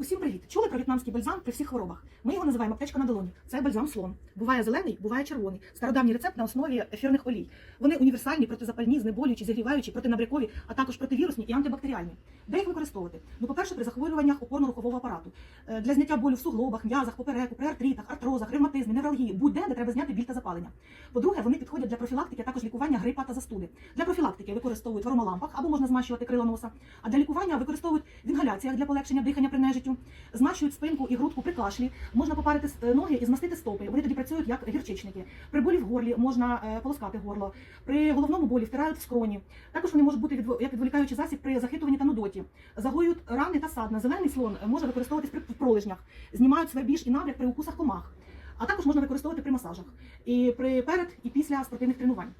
Усім привіт! Чули про в'єтнамський бальзам при всіх хворобах? Ми його називаємо аптечка на долоні. Це бальзам слон. Буває зелений, буває червоний. Стародавній рецепт на основі ефірних олій. Вони універсальні, протизапальні, знеболюючі, зігріваючі, протинабрякові, а також противірусні і антибактеріальні. Де їх використовувати? Ну, по-перше, при захворюваннях опорно-рухового апарату, Е, для зняття болю в суглобах, м'язах, попереку, при артритах, артрозах, ревматизмі, невралгії, будь-де, де треба зняти біль та запалення. По-друге, вони підходять для профілактики, а також лікування грипа та застуди. Для профілактики використовують в аромалампах або можна змащувати крила носа. А для лікування використовують в інгаляціях для полегшення дихання при нежиттю. Змащують спинку і грудку при кашлі. Можна попарити е, ноги і змастити стопи. Вони тоді працюють як гірчичники. При болі в горлі можна е, полоскати горло. При головному болі втирають в скроні. Також вони можуть бути як відволікаючий засіб при захитуванні та нудоті. Загоюють рани та садна. Зелений слон може використовуватись при пролежнях. Знімають свербіж і набряк при укусах комах. А також можна використовувати при масажах і при перед і після спортивних тренувань.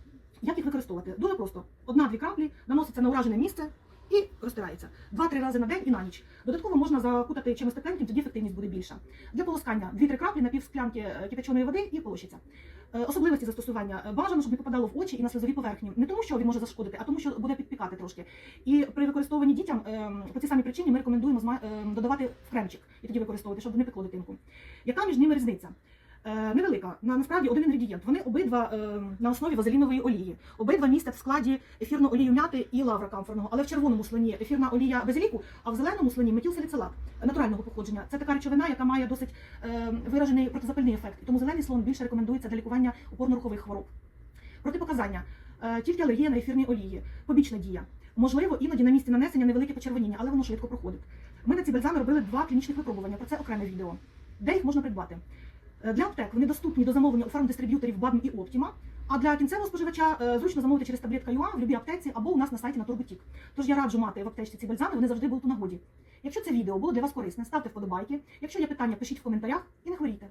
Як їх використовувати? Дуже просто: одна-дві краплі наноситься на уражене місце і розтирається два-три рази на день і на ніч. Додатково можна закутати чимось тепленьким, тоді ефективність буде більша. Для полоскання дві-три краплі на півсклянки е, кипяченої води і полощиться. Е, Особливості застосування Е, бажано, щоб не попадало в очі і на слизові поверхні. Не тому, що він може зашкодити, а тому, що буде підпікати трошки. І при використовуванні дітям по цій самій причині ми рекомендуємо додавати в кремчик і тоді використовувати, щоб не пекло дитинку. Яка між ними різниця? Е, невелика. На насправді один інгредієнт. Вони обидва е, на основі вазелінової олії. Обидва містять в складі ефірну олію мяти і лавра камфорного, але в червоному слоні ефірна олія базиліку, а в зеленому слоні метілсаліцилат натурального походження. Це така речовина, яка має досить е, виражений протизапальний ефект. Тому зелений слон більше рекомендується для лікування опорно-рухових хвороб. Протипоказання. Тільки алергія на ефірні олії, побічна дія. Можливо, іноді на місці нанесення невелике почервоніння, але воно швидко проходить. Ми на ці бальзами робили два клінічних випробування. Про це окреме відео. Де їх можна придбати? Е, Для аптек вони доступні до замовлення у фармдистриб'юторів БАДМ і Оптіма, а для кінцевого споживача е, зручно замовити через таблетка ЮА в любій аптеці або у нас на сайті на Турботік. Тож я раджу мати в аптечці ці бальзами, вони завжди будуть у нагоді. Якщо це відео було для вас корисне, ставте вподобайки. Якщо є питання, пишіть в коментарях і не хворійте.